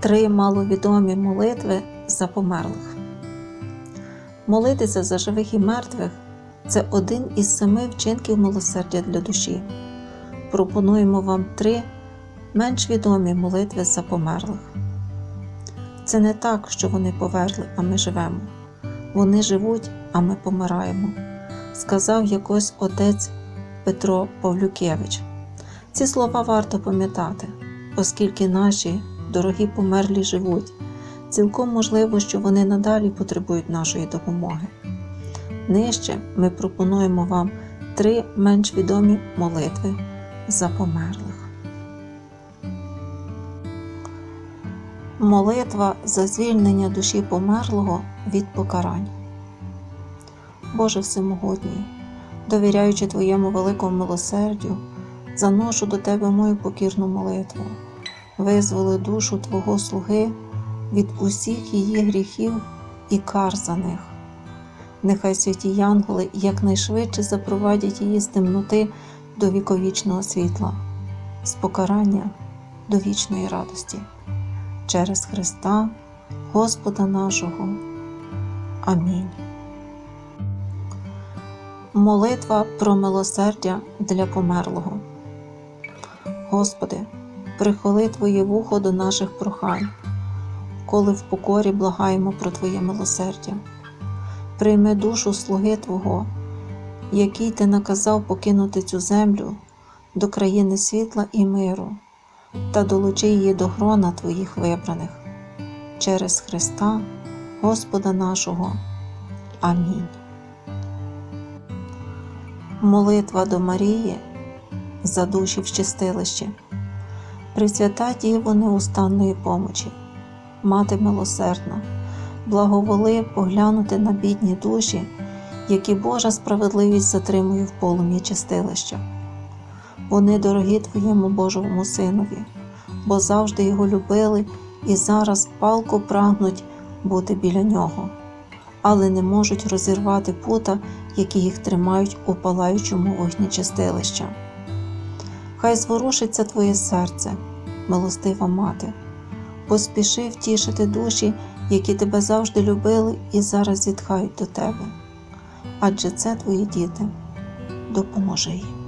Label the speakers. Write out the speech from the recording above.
Speaker 1: Три маловідомі молитви за померлих. Молитися за живих і мертвих це один із семи вчинків милосердя для душі. Пропонуємо вам три менш відомі молитви за померлих. Це не так, що вони поверли, а ми живемо. Вони живуть, а ми помираємо, сказав якось отець Петро Павлюкевич. Ці слова варто пам'ятати, оскільки наші дорогі померлі живуть, цілком можливо, що вони надалі потребують нашої допомоги. Нижче ми пропонуємо вам три менш відомі молитви за померлих. Молитва за звільнення душі померлого від покарань. Боже Всемогутній, довіряючи Твоєму великому милосердю, заношу до Тебе мою покірну молитву, визволи душу Твого слуги від усіх її гріхів і кар за них. Нехай святі янголи якнайшвидше запровадять її з темноти до віковічного світла, з покарання до вічної радості. Через Христа, Господа нашого. Амінь. Молитва про милосердя для померлого. Господи, прихили Твоє вухо до наших прохань, коли в покорі благаємо про Твоє милосердя. Прийми душу слуги Твого, який Ти наказав покинути цю землю до країни світла і миру, та долучи її до грона Твоїх вибраних через Христа, Господа нашого. Амінь. Молитва до Марії за душі в чистилищі. Пресвята Діво неустанної помочі, Мати милосердна, благоволи поглянути на бідні душі, які Божа справедливість затримує в полум'ї чистилища. Вони дорогі Твоєму Божому Синові, бо завжди його любили і зараз палко прагнуть бути біля нього, але не можуть розірвати пута, які їх тримають у палаючому вогні чистилища. Хай зворушиться Твоє серце, милостива мати, поспіши втішити душі, які тебе завжди любили і зараз зітхають до тебе. Адже це твої діти, допоможи їм.